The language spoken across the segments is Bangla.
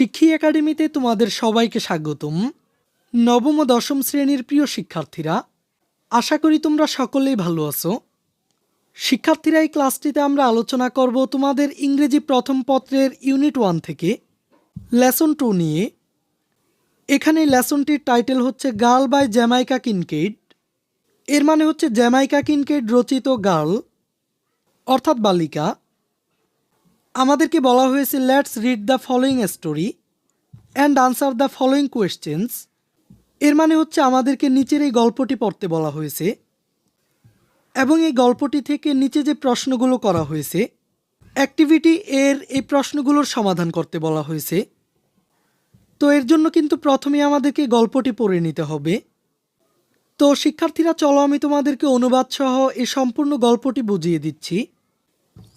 শিক্ষী একাডেমিতে তোমাদের সবাইকে স্বাগতম। নবম ও দশম শ্রেণির প্রিয় শিক্ষার্থীরা, আশা করি তোমরা সকলেই ভালো আছো। শিক্ষার্থীরা, এই ক্লাসটিতে আমরা আলোচনা করব তোমাদের ইংরেজি প্রথম পত্রের ইউনিট ওয়ান থেকে লেসন টু নিয়ে। এখানে লেসনটির টাইটেল হচ্ছে গার্ল বাই জ্যামাইকা কিনকেড। এর মানে হচ্ছে জ্যামাইকা কিনকেড রচিত গার্ল, অর্থাৎ বালিকা। আমাদেরকে বলা হয়েছে let's read the following story and answer the following questions এর মানে হচ্ছে, আমাদেরকে নিচের এই গল্পটি পড়তে বলা হয়েছে এবং এই গল্পটি থেকে নিচে যে প্রশ্নগুলো করা হয়েছে অ্যাক্টিভিটি এর এই প্রশ্নগুলোর সমাধান করতে বলা হয়েছে। তো এর জন্য কিন্তু প্রথমে আমাদেরকে গল্পটি পড়ে নিতে হবে। তো শিক্ষার্থীরা, চলো আমি তোমাদেরকে অনুবাদ সহ এই সম্পূর্ণ গল্পটি বুঝিয়ে দিচ্ছি।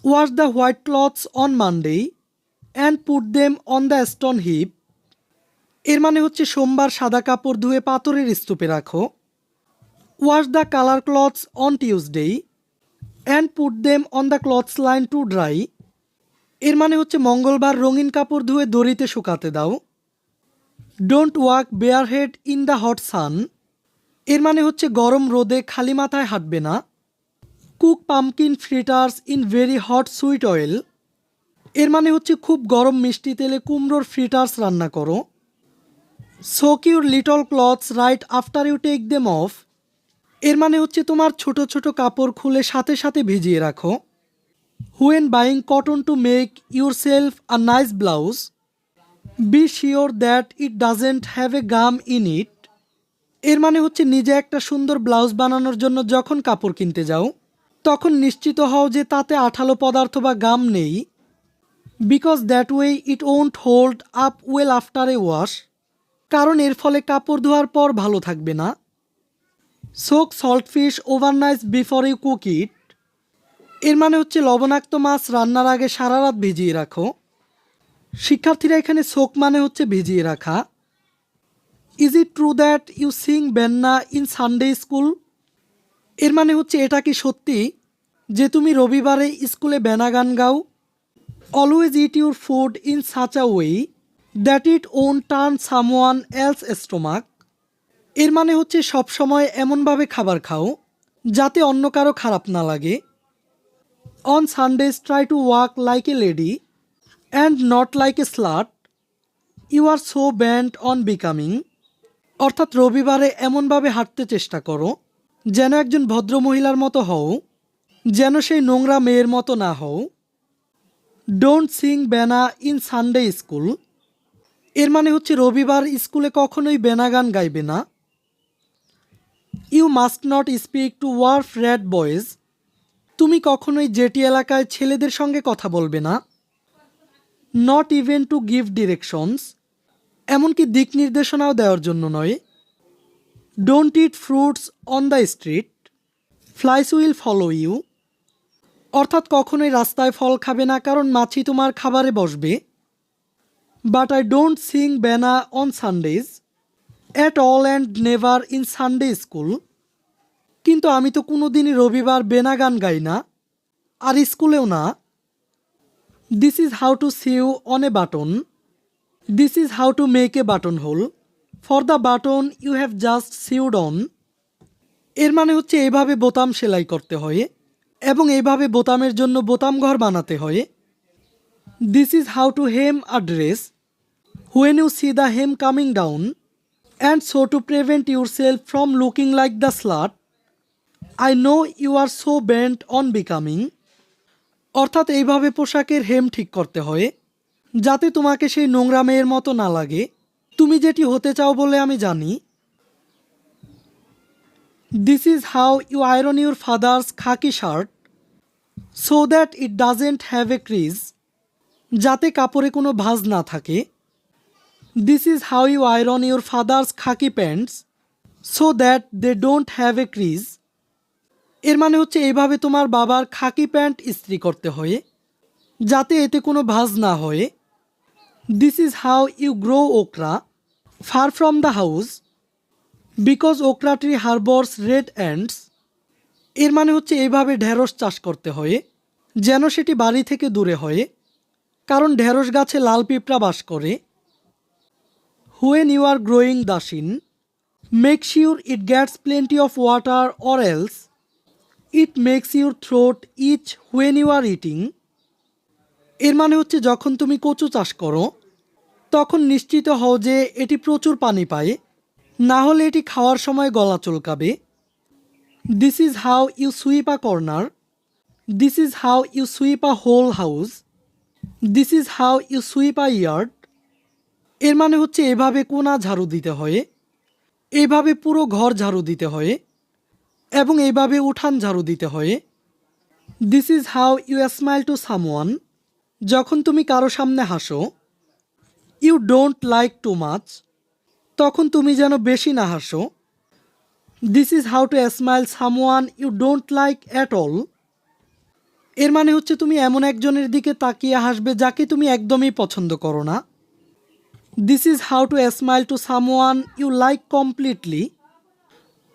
Wash the white clothes on Monday and put them on the stone heap এর মানে হচ্ছে সোমবার সাদা কাপড় ধুয়ে পাথরের স্তূপে রাখো। Wash the colour clothes on Tuesday and put them on the clothes line to dry এর মানে হচ্ছে মঙ্গলবার রঙিন কাপড় ধুয়ে দড়িতে শুকাতে দাও। Don't walk bare head in the hot sun এর মানে হচ্ছে গরম রোদে খালি মাথায় হাঁটবে না। Cook pumpkin fritters in very hot sweet oil. এর মানে হচ্ছে খুব গরম মিষ্টি তেলে কুমড়োর ফ্রিটার্স রান্না করো। Soak your little clothes right after you take them off এর মানে হচ্ছে তোমার ছোট ছোট কাপড় খুলে সাথে সাথে ভিজিয়ে রাখো। When buying cotton to make yourself a nice blouse be sure that it doesn't have a gum in it এর মানে হচ্ছে নিজে একটা সুন্দর ব্লাউজ বানানোর জন্য যখন কাপড় কিনতে যাও। তখন নিশ্চিত হও যে তাতে আঠালো পদার্থ বা গাম নেই because that way it won't hold up well after a wash কারণ এর ফলে কাপড় ধোয়ার পর ভালো থাকবে না। Soak salt fish overnight before you cook it এর মানে হচ্ছে লবণাক্ত মাছ রান্নার আগে সারা রাত ভিজিয়ে রাখো। শিক্ষার্থীরা এখানে সোক মানে হচ্ছে ভিজিয়ে রাখা। Is it true that you sing benna in Sunday school এর মানে হচ্ছে এটা কি সত্যি যে তুমি রবিবারে স্কুলে বেনা গান গাও? Always eat your food in such a way that it won turn someone else stomach এর মানে হচ্ছে সবসময় এমনভাবে খাবার খাও যাতে অন্য কারও খারাপ না লাগে। On Sundays try to walk like a lady and not like a slut you are so bent on becoming অর্থাৎ রবিবারে এমনভাবে হাঁটতে চেষ্টা করো যেন একজন ভদ্র মহিলার মতো হও, যেন সেই নোংরা মেয়ের মতো না হও। Don't sing benna in Sunday স্কুলের মানে হচ্ছে রবিবার স্কুলে কখনোই বেনা গান গাইবে না। You must not speak to wharf rat boys তুমি কখনোই জেটি এলাকায় ছেলেদের সঙ্গে কথা বলবে না। Not even to give directions এমনকি দিক নির্দেশনাও দেওয়ার জন্য নয়। Don't eat fruits on the street flies will follow you অর্থাৎ কখনোই রাস্তায় ফল খাবে না, কারণ মাছি তোমার খাবারে বসবে। But I don't sing benna on Sundays at all and never in Sunday school কিন্তু আমি তো কোনো দিনই রবিবার বেনা গান গাই না, আর স্কুলেও না। This is how to sew on a button this is how to make a button hole for the button you have just sewed on এর মানে হচ্ছে এইভাবে বোতাম সেলাই করতে হয় এবং এইভাবে বোতামের জন্য বোতাম ঘর বানাতে হয়। This is how to hem a dress when you see the hem coming down and so to prevent yourself from looking like the slut I know you are so bent on becoming অর্থাৎ এইভাবে পোশাকের হেম ঠিক করতে হয়, যাতে তোমাকে সেই নোংরা মেয়ের মতো না লাগে। তুমি যেটি হতে চাও বলে আমি জানি। This is how you iron your father's khaki shirt so that it doesn't have a crease যাতে কাপড়ে কোনো ভাঁজ না থাকে। This is how you iron your father's khaki pants so that they don't have a crease এর মানে হচ্ছে এইভাবে তোমার বাবার খাকি প্যান্ট ইস্ত্রি করতে হয়, যাতে এতে কোনো ভাঁজ না হয়। This is how you grow okra far from the house because okra tree harbours red ants এর মানে হচ্ছে এইভাবে ঢেঁড়স চাষ করতে হয় যেন সেটি বাড়ি থেকে দূরে হয়। কারণ ঢেঁড়স গাছে লাল পিঁপড়া বাস করে। When you are growing dashin, make sure it gets plenty of water or else it makes your throat itch when you are eating. এর মানে হচ্ছে যখন তুমি কচু চাষ করো, তখন নিশ্চিত হও যে এটি প্রচুর পানি পায়। না হলে এটি খাওয়ার সময় গলা চুলকাবে। This is how you sweep a corner this is how you sweep a whole house this is how you sweep a yard এর মানে হচ্ছে এভাবে কোনা ঝাড়ু দিতে হয়, এভাবে পুরো ঘর ঝাড়ু দিতে হয়, এবং এইভাবে উঠান ঝাড়ু দিতে হয়। This is how you smile to someone যখন তুমি কারও সামনে হাসো you don't like too much তখন তুমি যেন বেশি না হাসো। This is how to smile someone you don't like at all এর মানে হচ্ছে তুমি এমন একজনের দিকে তাকিয়ে হাসবে যাকে তুমি একদমই পছন্দ করো না। This is how to smile to someone you like completely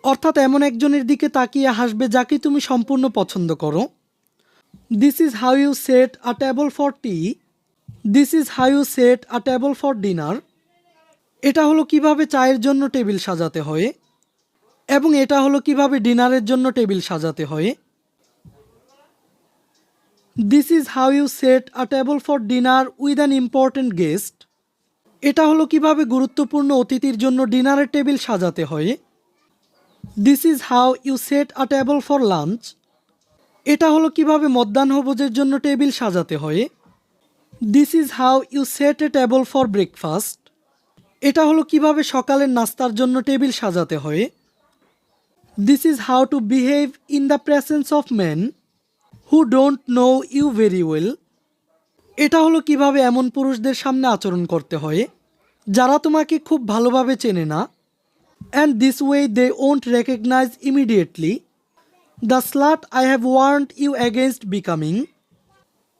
অর্থাৎ এমন একজনের দিকে তাকিয়ে হাসবে যাকে তুমি সম্পূর্ণ পছন্দ করো। This is how you set a table for tea this is how you set a table for dinner এটা হলো কীভাবে চায়ের জন্য টেবিল সাজাতে হয় এবং এটা হলো কীভাবে ডিনারের জন্য টেবিল সাজাতে হয়। This is how you set a table for dinner with an important guest এটা হলো কীভাবে গুরুত্বপূর্ণ অতিথির জন্য ডিনারের টেবিল সাজাতে হয়। This is how you set a table for lunch এটা হলো কীভাবে মধ্যাহ্নভোজের জন্য টেবিল সাজাতে হয়। This is how you set a table for breakfast এটা হলো কীভাবে সকালের নাস্তার জন্য টেবিল সাজাতে হয়। This is how to behave in the presence of man who don't know you very well এটা হলো কীভাবে এমন পুরুষদের সামনে আচরণ করতে হয়, যারা তোমাকে খুব ভালোভাবে চেনে না। And this way they won't recognize immediately the slut I have warned you against becoming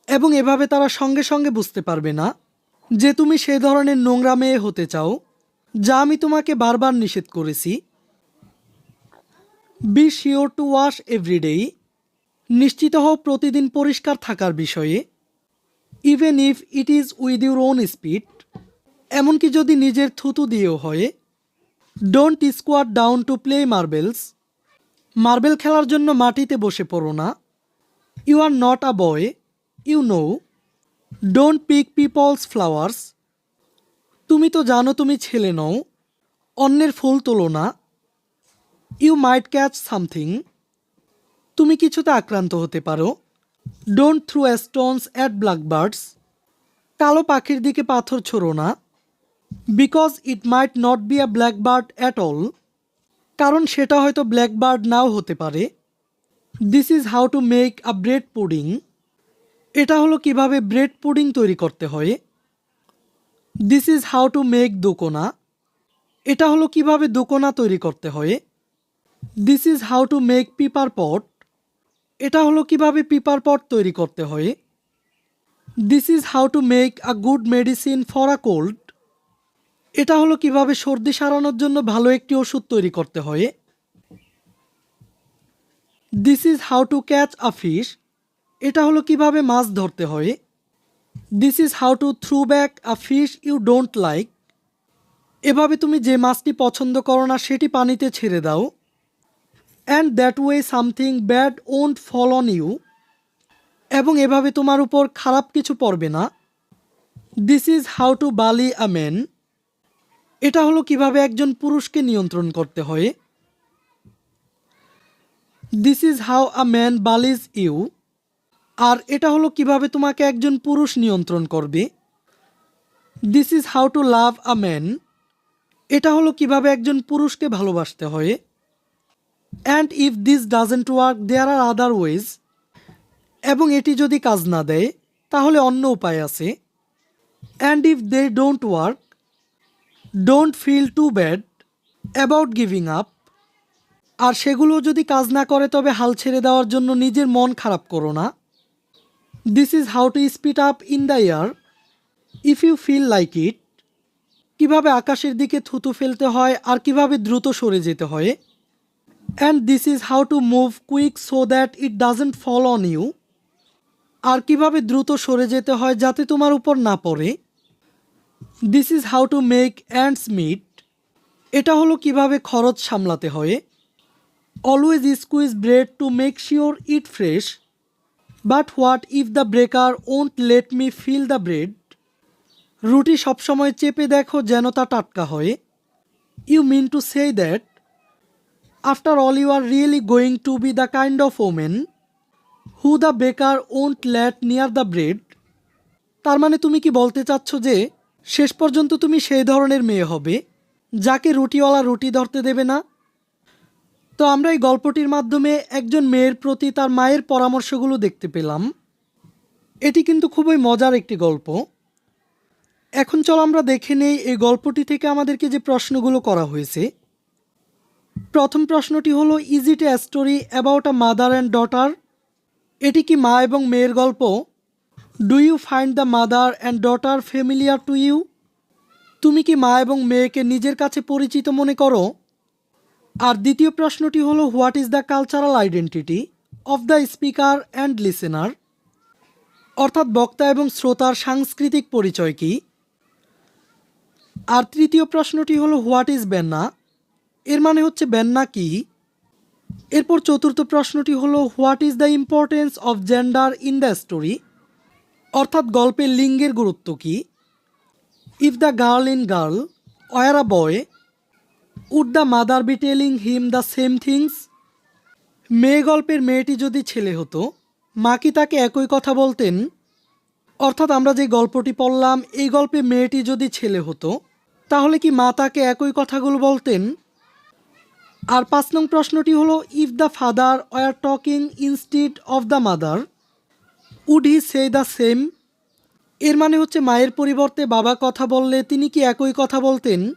এবং এভাবে তারা সঙ্গে সঙ্গে বুঝতে পারবে না যে তুমি সে ধরনের নোংরা মেয়ে হতে চাও, যা আমি তোমাকে বারবার নিষেধ করেছি। Be sure to wash every day নিশ্চিত হও প্রতিদিন পরিষ্কার থাকার বিষয়ে। Even if it is with your own spit এমনকি যদি নিজের থুতু দিয়েও হয়। Don't squat down to play marbles marble খেলার জন্য মাটিতে বসে পড়ো না। You are not a boy you know don't pick people's flowers তুমি তো জানো তুমি ছেলে নও, অন্যের ফুল তোলো না। ইউ মাইট ক্যাচ সামথিং তুমি কিছুতে আক্রান্ত হতে পারো। Don't throw stones at blackbirds কালো পাখির দিকে পাথর ছোড়ো না। Because it might not be a blackbird at all কারণ সেটা হয়তো ব্ল্যাকবার্ড নাও হতে পারে। This is how to make a bread pudding এটা হলো কীভাবে ব্রেড পুডিং তৈরি করতে হয়। This is how to make doukona. এটা হলো কীভাবে দোকোনা তৈরি করতে হয়। This is how to make pepper pot এটা হলো কীভাবে পিপার পট তৈরি করতে হয়। This is how to make a good medicine for a cold এটা হলো কীভাবে সর্দি সারানোর জন্য ভালো একটি ওষুধ তৈরি করতে হয়। This is how to catch a fish এটা হলো কীভাবে মাছ ধরতে হয়। This is how to throw back a fish you don't like এভাবে তুমি যে মাছটি পছন্দ করো না, সেটি পানিতে ছেড়ে দাও। And that way something bad won't fall on you এবং এভাবে তোমার উপর খারাপ কিছু পড়বে না। দিস ইজ হাউ টু বালি আ ম্যান এটা হলো কীভাবে একজন পুরুষকে নিয়ন্ত্রণ করতে হয়। This is how a man bullies you আর এটা হলো কীভাবে তোমাকে একজন পুরুষ নিয়ন্ত্রণ করবে। This is how to love a man এটা হলো কীভাবে একজন পুরুষকে ভালোবাসতে হয়। And if this doesn't work there are other ways এবং এটি যদি কাজ না দেয়, তাহলে অন্য উপায় আছে। And if they don't work don't feel too bad about giving up আর সেগুলো যদি কাজ না করে, তবে হাল ছেড়ে দেওয়ার জন্য নিজের মন খারাপ করো না। This is how to spit up in the air if you feel like it কীভাবে আকাশের দিকে থুতু ফেলতে হয় আর কীভাবে দ্রুত সরে যেতে হয়। And this is how to move quick so that it doesn't fall on you আর কীভাবে দ্রুত সরে যেতে হয় যাতে তোমার উপর না পড়ে। This is how to make ends meet এটা হলো কীভাবে খরচ সামলাতে হয়। Always squeeze bread to make sure it fresh but what if the breaker won't let me feel the bread রুটি সবসময় চেপে দেখো যেন তা টাটকা হয়। You mean to say that after all you are really going to be the kind of women who the baker won't let near the bread তার মানে তুমি কি বলতে চাচ্ছ যে শেষ পর্যন্ত তুমি সেই ধরনের মেয়ে হবে, যাকে রুটিওয়ালা রুটি ধরতে দেবে না। তো আমরা এই গল্পটির মাধ্যমে একজন মেয়ের প্রতি তার মায়ের পরামর্শগুলো দেখতে পেলাম। এটি কিন্তু খুবই মজার একটি গল্প। এখন চল আমরা দেখে নেই এই গল্পটি থেকে আমাদেরকে যে প্রশ্নগুলো করা হয়েছে। প্রথম প্রশ্নটি হলো is it a story about a mother and daughter এটি কি মা এবং মেয়ের গল্প? Do you find the mother and daughter familiar to you তুমি কি মা এবং মেয়েকে নিজের কাছে পরিচিত মনে করো? আর দ্বিতীয় প্রশ্নটি হলো what is the cultural identity of the speaker and listener অর্থাৎ বক্তা এবং শ্রোতার সাংস্কৃতিক পরিচয় কি? আর তৃতীয় প্রশ্নটি হলো হোয়াট ইজ বেন্না এর মানে হচ্ছে বেন্না কি? এরপর চতুর্থ প্রশ্নটি হলো what is the importance of gender in the story অর্থাৎ লিঙ্গের গুরুত্ব কি? If the girl in girl were a boy would the mother be telling him the same things মেয়ে গল্পের মেয়েটি যদি ছেলে হতো, মা কি তাকে একই কথা বলতেন? অর্থাৎ আমরা যে গল্পটি পড়লাম, এই গল্পে মেয়েটি যদি ছেলে হতো, তাহলে কি মা তাকে একই কথাগুলো বলতেন? আর পাঁচ নং প্রশ্নটি হলো if the father were talking instead of the mother would he say the same এর মানে হচ্ছে মায়ের পরিবর্তে বাবা কথা বললে তিনি কি একই কথা বলতেন?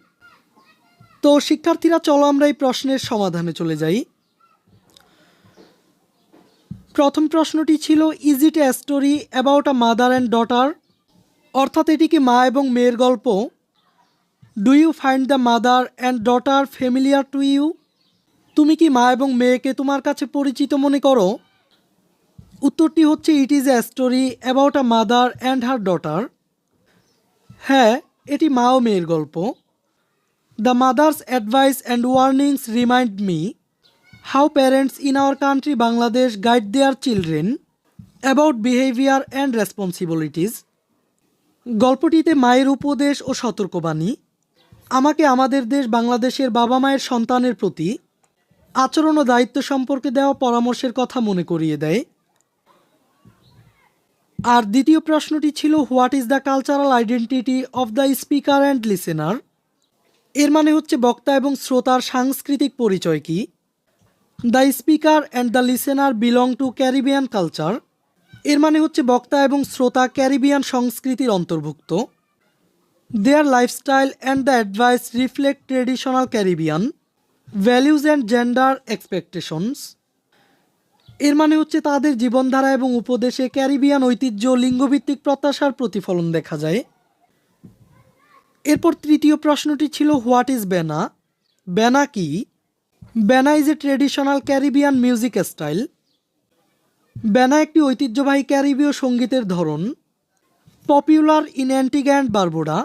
তো শিক্ষার্থীরা, চলো আমরা এই প্রশ্নের সমাধানে চলে যাই। প্রথম প্রশ্নটি ছিল is it a story about a mother and daughter অর্থাৎ এটি কি মা এবং মেয়ের গল্প? Do you find the mother and daughter familiar to you তুমি কি মা এবং মেয়েকে তোমার কাছে পরিচিত মনে করো? উত্তরটি হচ্ছে it is a story about a mother and her daughter হ্যাঁ এটি মা ও মেয়ের গল্প। The mother's advice and warnings remind me how parents in our country Bangladesh guide their children about behaviour and responsibilities গল্পটিতে মায়ের উপদেশ ও সতর্কবাণী, আমাকে আমাদের দেশ, বাংলাদেশের বাবা মায়ের সন্তানের প্রতি আচরণ ও দায়িত্ব সম্পর্কে দেওয়া পরামর্শের কথা মনে করিয়ে দেয়। আর দ্বিতীয় প্রশ্নটি ছিল, what is the cultural identity of the speaker and listener? এর মানে হচ্ছে বক্তা এবং শ্রোতার সাংস্কৃতিক পরিচয় কি? The speaker and the listener belong to Caribbean culture. এর মানে হচ্ছে বক্তা এবং শ্রোতা ক্যারিবিয়ান সংস্কৃতির অন্তর্ভুক্ত। Their lifestyle and the advice reflect traditional Caribbean. Values and gender expectations. এর মানে হচ্ছে তাদের জীবনধারা এবং উপদেশে ক্যারিবিয়ান ঐতিহ্য লিঙ্গভিত্তিক প্রত্যাশার প্রতিফলন দেখা যায়। এরপর তৃতীয় প্রশ্নটি ছিল, হোয়াট ইজ বেনা বেনা কি? Benna is a traditional Caribbean music style. Benna একটি ঐতিহ্যবাহী ক্যারিবীয় সঙ্গীতের ধরন। Popular in Antigua and Barbuda,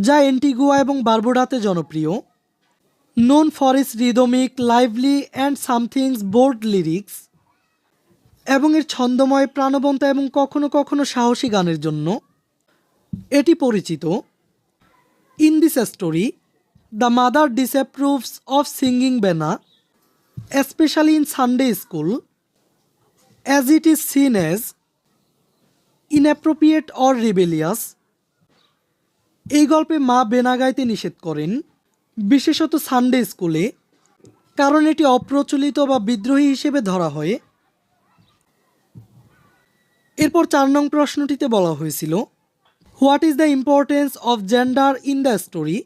যা এন্টিগুয়া এবং বারবোডাতে জনপ্রিয়। Known for its rhythmic lively and sometimes bold lyrics এবং এর ছন্দময় প্রাণবন্ত এবং কখনো কখনো সাহসী গানের জন্য এটি পরিচিত in this story the mother disapproves of singing Benna especially in Sunday school, as it is seen as inappropriate or rebellious. এই গল্পে মা বেনা গাইতে নিষেধ করেন বিশেষত সানডে স্কুলে কারণ এটি অপ্রচলিত বা বিদ্রোহী হিসেবে ধরা হয়। এরপর চার নং প্রশ্নটিতে বলা হয়েছিল what is the importance of gender in the story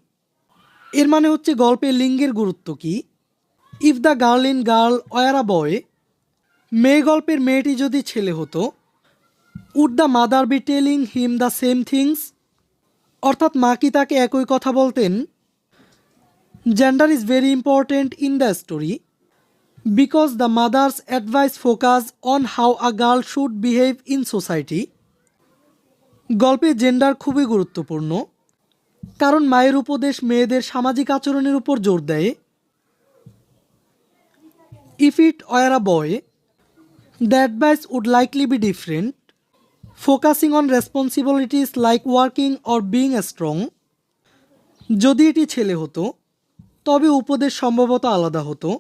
এর মানে হচ্ছে গল্পে লিঙ্গের গুরুত্ব কী? If the girl in girl were a boy মেয়ে গল্পের মেয়েটি যদি ছেলে হতো would the mother be telling him the same things অর্থাৎ মা কি তাকে একই কথা বলতেন? Gender is very important in the story because the mother's advice focus on how a girl should behave in society গল্পে জেন্ডার খুবই গুরুত্বপূর্ণ কারণ মায়ের উপদেশ মেয়েদের সামাজিক আচরণের উপর জোর দেয়। If it were a boy the advice would likely be different, focusing on responsibilities like working or being strong যদি এটি ছেলে হতো তবে উপদেশ সম্ভবত আলাদা হতো।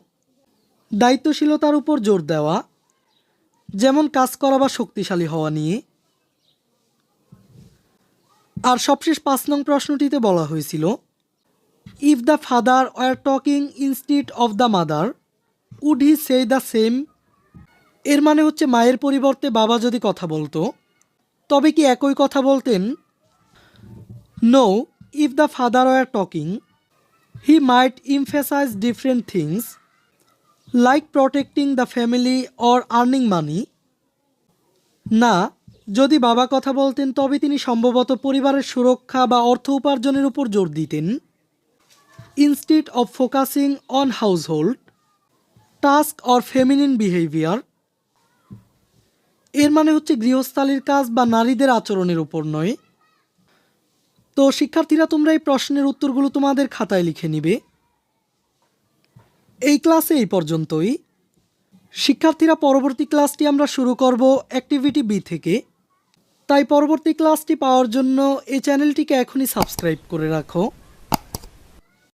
দায়িত্বশীলতার উপর জোর দেওয়া, যেমন কাজ করা বা শক্তিশালী হওয়া নিয়ে। আর সবশেষ পাঁচ নং প্রশ্নটিতে বলা হয়েছিল if the father were talking instead of the mother would he say the same এর মানে হচ্ছে মায়ের পরিবর্তে বাবা যদি কথা বলতো, তবে কি একই কথা বলতেন? No if the father were talking he might emphasize different things like protecting the family or earning money না, যদি বাবা কথা বলতেন, তবে তিনি সম্ভবত পরিবারের সুরক্ষা বা অর্থ উপার্জনের উপর জোর দিতেন। Instead of focusing on household task or feminine behaviour এর মানে হচ্ছে গৃহস্থালির কাজ বা নারীদের আচরণের উপর নয়। তো শিক্ষার্থীরা, তোমরা এই প্রশ্নের উত্তরগুলো তোমাদের খাতায় লিখে নিবে। এই ক্লাসে এই পর্যন্তই। শিক্ষার্থীরা, পরবর্তী ক্লাসটি আমরা শুরু করব অ্যাক্টিভিটি বি থেকে। তাই পরবর্তী ক্লাসটি পাওয়ার জন্য এই চ্যানেলটিকে এখনই সাবস্ক্রাইব করে রাখো।